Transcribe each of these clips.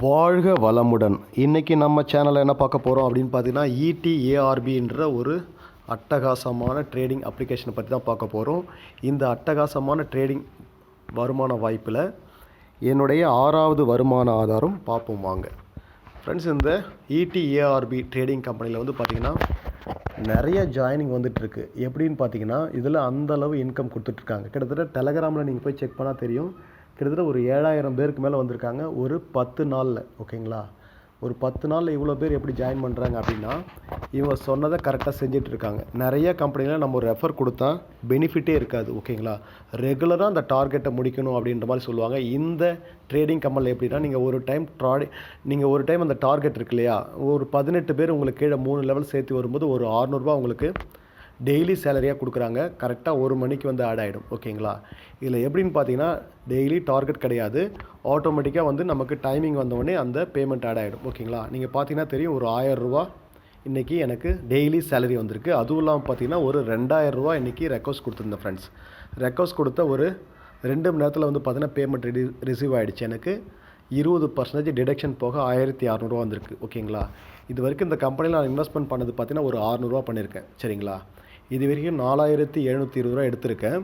வாழ்க வளமுடன். இன்றைக்கி நம்ம சேனலில் என்ன பார்க்க போகிறோம் அப்படின்னு பார்த்தீங்கன்னா இடிஏஆர்பின்ற ஒரு அட்டகாசமான ட்ரேடிங் அப்ளிகேஷனை பற்றி தான் பார்க்க போகிறோம் இந்த அட்டகாசமான ட்ரேடிங் வருமான வாய்ப்பில் என்னுடைய ஆறாவது வருமான ஆதாரம் பார்ப்போம் வாங்க. ஃப்ரெண்ட்ஸ் இந்த இடிஏஆர்பி ட்ரேடிங் கம்பெனியில் வந்து பார்த்திங்கன்னா நிறைய ஜாயினிங் வந்துட்டுருக்கு. எப்படின்னு பார்த்தீங்கன்னா இதில் அந்தளவு இன்கம் கொடுத்துட்ருக்காங்க கிட்டத்தட்ட டெலகிராமில் நீங்கள் போய் செக் பண்ணால் தெரியும். கிட்டத்தட்ட ஒரு ஏழாயிரம் பேருக்கு மேலே வந்திருக்காங்க ஒரு பத்து நாளில் ஓகேங்களா? ஒரு பத்து நாளில் இவ்வளோ பேர் எப்படி ஜாயின் பண்ணுறாங்க அப்படின்னா இவங்க சொன்னதை கரெக்டாக செஞ்சுட்டு இருக்காங்க. நிறைய கம்பெனியில் நம்ம ரெஃபர் கொடுத்தா பெனிஃபிட்டே இருக்காது ஓகேங்களா? ரெகுலராக அந்த டார்கெட்டை முடிக்கணும் அப்படின்ற மாதிரி சொல்லுவாங்க. இந்த ட்ரேடிங் கம்பெனியில் எப்படின்னா நீங்கள் ஒரு டைம் ட்ராடி நீங்கள் ஒரு டைம் அந்த டார்கெட் இருக்கு இல்லையா? ஒரு பதினெட்டு பேர் உங்களுக்கு கீழே மூணு லெவல் சேர்த்து வரும்போது ஒரு ஆறுநூறுபா உங்களுக்கு டெய்லி சேலரியாக கொடுக்குறாங்க. கரெக்டாக ஒரு மணிக்கு வந்து ஆட் ஆகிடும் ஓகேங்களா? இதில் எப்படின்னு பார்த்தீங்கன்னா டெய்லி டார்கெட் கிடையாது. ஆட்டோமேட்டிக்காக வந்து நமக்கு டைமிங் வந்தோடனே அந்த பேமெண்ட் ஆட் ஆகிடும் ஓகேங்களா? நீங்கள் பார்த்தீங்கன்னா தெரியும் ஒரு ஆயிரம் இன்றைக்கி எனக்கு டெய்லி சேலரி வந்திருக்கு. அதுவும் இல்லாமல் பார்த்தீங்கன்னா ஒரு ரெண்டாயிரரூபா இன்றைக்கி ரெக்வஸ்ட் கொடுத்துருந்தேன் ஃப்ரெண்ட்ஸ் ரெக்வஸ்ட் கொடுத்த ஒரு ரெண்டு மணி நேரத்தில் வந்து பார்த்தீங்கன்னா பேமெண்ட் ரெடி ரிசீவ் ஆகிடுச்சு எனக்கு இருபது பர்சன்டேஜ் டிடக்ஷன் போக ஆயிரத்தி அறநூறுவா வந்திருக்கு. ஓகேங்களா? இது வரைக்கும் இந்த கம்பெனியில் நான் இன்வெஸ்ட்மெண்ட் பண்ணது பார்த்தீங்கன்னா ஒரு அறநூறுவா பண்ணியிருக்கேன். சரிங்களா? இது வரைக்கும் நாலாயிரத்தி எழுநூற்றி இருபது ரூபா எடுத்திருக்கேன்.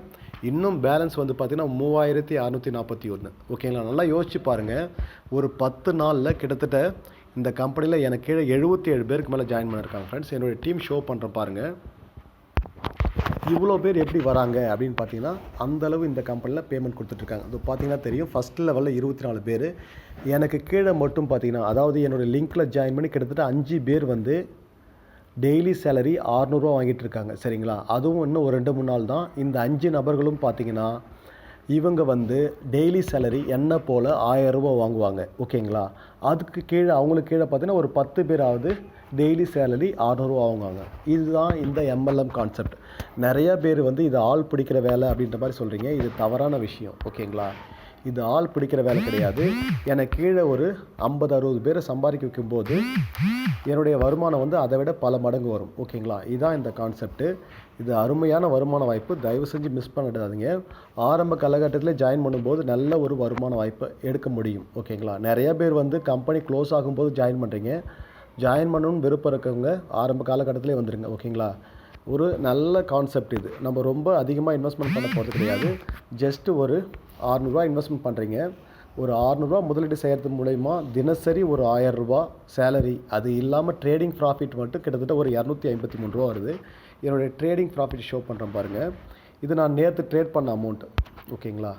இன்னும் பேலன்ஸ் வந்து பார்த்தீங்கன்னா மூவாயிரத்தி அறநூற்றி நாற்பத்தி ஒன்று ஓகேங்களா நல்லா யோசிச்சு பாருங்கள் ஒரு பத்து நாளில் கிட்டத்தட்ட இந்த கம்பெனியில் எனக்கு கீழே எழுபத்தி ஏழு பேருக்கு மேலே ஜாயின் பண்ணியிருக்காங்க ஃப்ரெண்ட்ஸ் என்னுடைய டீம் ஷோ பண்ணுறேன் பாருங்கள் இவ்வளோ பேர் எப்படி வராங்க அப்படின்னு பார்த்தீங்கன்னா அந்தளவு இந்த கம்பெனியில் பேமெண்ட் கொடுத்துட்ருக்காங்க. அது பார்த்தீங்கன்னா தெரியும் ஃபஸ்ட் லெவலில் இருபத்தி நாலு பேர். எனக்கு கீழே மட்டும் பார்த்தீங்கன்னா அதாவது என்னோடய லிங்க்கில் ஜாயின் பண்ணி கிட்டத்தட்ட அஞ்சு பேர் வந்து டெய்லி சேலரி ஆறுநூறுவா வாங்கிட்டு இருக்காங்க சரிங்களா? அதுவும் இன்னும் ஒரு ரெண்டு மூணு நாள் தான். இந்த அஞ்சு நபர்களும் பார்த்தீங்கன்னா இவங்க வந்து டெய்லி சேலரி என்ன போல் ஆயரூபா வாங்குவாங்க ஓகேங்களா? அதுக்கு கீழே அவங்களுக்கு கீழே பார்த்தீங்கன்னா ஒரு பத்து பேராவது டெய்லி சேலரி ஆறுநூறுவா வாங்குவாங்க. இதுதான் இந்த எம்எல்எம் கான்செப்ட் நிறையா பேர் வந்து இது ஆள் பிடிக்கிற வேலை அப்படின்ற மாதிரி சொல்கிறீங்க இது தவறான விஷயம் ஓகேங்களா? இது ஆள் பிடிக்கிற வேலை கிடையாது. எனக்கு கீழே ஒரு ஐம்பது அறுபது பேரை சம்பாதிக்க வைக்கும்போது என்னுடைய வருமானம் வந்து அதை விட பல மடங்கு வரும். ஓகேங்களா? இதுதான் இந்த கான்செப்ட்டு இது அருமையான வருமான வாய்ப்பு. தயவு செஞ்சு மிஸ் பண்ணிடாதீங்க. ஆரம்ப காலகட்டத்தில் ஜாயின் பண்ணும்போது நல்ல ஒரு வருமான வாய்ப்பை எடுக்க முடியும். ஓகேங்களா? நிறைய பேர் வந்து கம்பெனி க்ளோஸ் ஆகும்போது ஜாயின் பண்ணுறீங்க ஜாயின் பண்ணணும்னு விருப்பம் இருக்கவங்க ஆரம்ப காலகட்டத்திலே வந்துடுங்க ஓகேங்களா? ஒரு நல்ல கான்செப்ட் இது. நம்ம ரொம்ப அதிகமாக இன்வெஸ்ட்மெண்ட் பண்ண போகிறது கிடையாது. ஜஸ்ட்டு ஒரு ஆறுநூறுவா இன்வெஸ்ட்மெண்ட் பண்ணுறீங்க ஒரு ஆறுநூறுவா முதலீடு செய்கிறது மூலயமா தினசரி ஒரு ஆயிரம் ரூபா சேலரி அது இல்லாமல் ட்ரேடிங் ப்ராஃபிட் மட்டும் கிட்டத்தட்ட ஒரு இரநூத்தி ஐம்பத்தி மூணு ரூபா வருது. என்னுடைய ட்ரேடிங் ப்ராஃபிட் ஷோ பண்ணுறேன் பாருங்கள் இது நான் நேற்று ட்ரேட் பண்ண அமௌண்ட் ஓகேங்களா?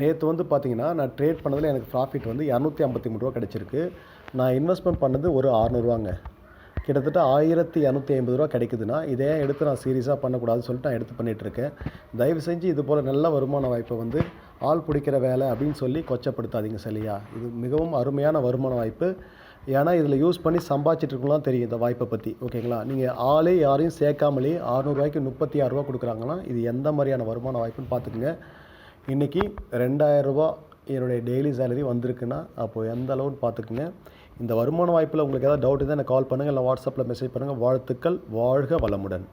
நேற்று வந்து பார்த்தீங்கன்னா நான் ட்ரேட் பண்ணதில் எனக்கு ப்ராஃபிட் வந்து இரநூத்தி ஐம்பத்தி மூணு ரூபா கிடச்சிருக்கு. நான் இன்வெஸ்ட்மெண்ட் பண்ணது ஒரு ஆறுநூறுவாங்க. கிட்டத்தட்ட ஆயிரத்தி இரநூத்தி ஐம்பது ரூபா கிடைக்குதுன்னா இதே எடுத்து நான் சீரியஸாக பண்ணக்கூடாதுன்னு சொல்லிட்டு நான் எடுத்து பண்ணிகிட்ருக்கேன் தயவு செஞ்சு இது போல் நல்ல வருமான வாய்ப்பை வந்து ஆள் பிடிக்கிற வேலை அப்படின்னு சொல்லி கொச்சப்படுத்தாதீங்க சரியா இது மிகவும் அருமையான வருமான வாய்ப்பு. ஏன்னா இதில் யூஸ் பண்ணி சம்பாதிச்சிட்டு இருக்கலாம் தெரியும் இந்த வாய்ப்பை பற்றி ஓகேங்களா? நீங்கள் ஆளே யாரையும் சேர்க்காமலே அறநூறுவாய்க்கு முப்பத்தி ஆறுரூவா கொடுக்குறாங்கன்னா இது எந்த மாதிரியான வருமான வாய்ப்புன்னு பார்த்துக்குங்க. இன்றைக்கி ரெண்டாயிரரூபா என்னுடைய டெய்லி சேலரி வந்திருக்குன்னா அப்போது எந்த அளவுன்னு பார்த்துக்குங்க. இந்த வருமான வாய்ப்பில் உங்களுக்கு ஏதாவது டவுட் இருந்தால் எனக்கு கால் பண்ணுங்கள் இல்லை வாட்ஸ்அப்பில் மெசேஜ் பண்ணுங்கள் வாழ்த்துக்கள் வாழ்க வளமுடன்.